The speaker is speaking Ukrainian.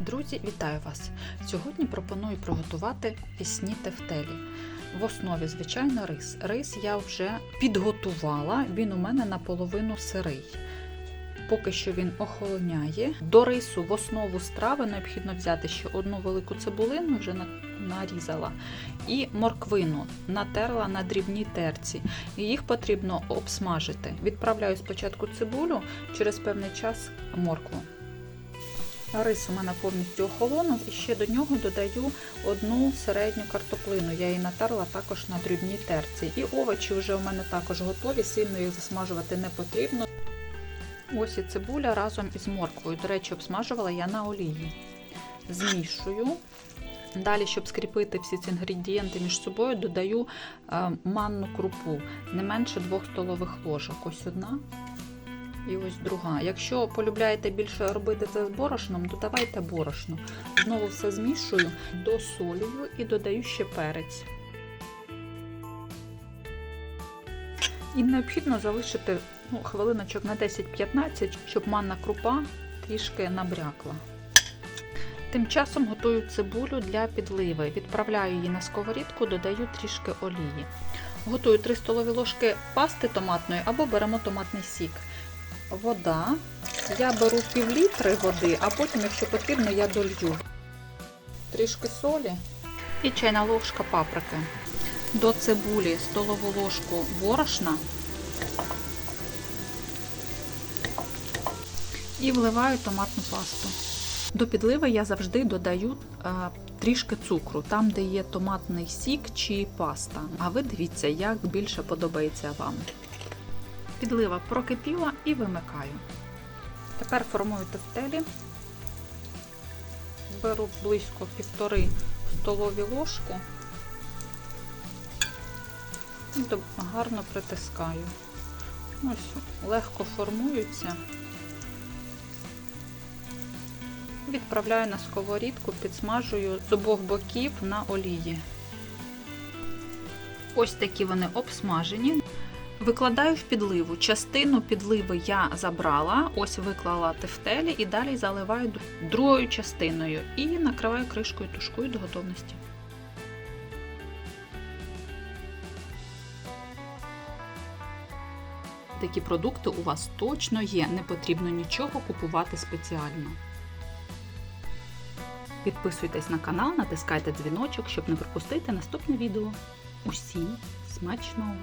Друзі, вітаю вас! Сьогодні пропоную приготувати пісні тефтелі. В основі, звичайно, рис. Рис я вже підготувала, він у мене наполовину сирий. Поки що він охолоняє. До рису в основу страви необхідно взяти ще одну велику цибулину, вже нарізала, і морквину натерла на дрібній терці. Їх потрібно обсмажити. Відправляю спочатку цибулю, через певний час моркву. Рис у мене повністю охолонув і ще до нього додаю одну середню картоплину. Я її натерла також на дрібній терці. І овочі вже у мене також готові, сильно їх засмажувати не потрібно. Ось і цибуля разом із морквою. До речі, обсмажувала я на олії. Змішую. Далі, щоб скріпити всі ці інгредієнти між собою, додаю е, манну крупу не менше 2 столових ложок. Ось одна і ось друга. Якщо полюбляєте більше робити це з борошном, додавайте борошно. Знову все змішую, досолюю і додаю ще перець. І необхідно залишити ну, хвилиночок на 10-15, щоб манна крупа трішки набрякла. Тим часом готую цибулю для підливи. Відправляю її на сковорідку, додаю трішки олії. Готую 3 столові ложки пасти томатної або беремо томатний сік. Вода. Я беру пів літри води, а потім, якщо потрібно, я долью. Трішки солі і чайна ложка паприки. До цибулі столову ложку борошна і вливаю томатну пасту. До підливи я завжди додаю е, трішки цукру, там, де є томатний сік чи паста. А ви дивіться, як більше подобається вам. Підлива прокипіла і вимикаю. Тепер формую тефтелі. Беру близько півтори столові ложки і гарно притискаю. Ось легко формуються. Відправляю на сковорідку, підсмажую з обох боків на олії. Ось такі вони обсмажені. Викладаю в підливу. Частину підливи я забрала, ось виклала тефтелі і далі заливаю другою частиною і накриваю кришкою тушкую до готовності. Такі продукти у вас точно є, не потрібно нічого купувати спеціально. Підписуйтесь на канал, натискайте дзвіночок, щоб не пропустити наступне відео. Усім смачного!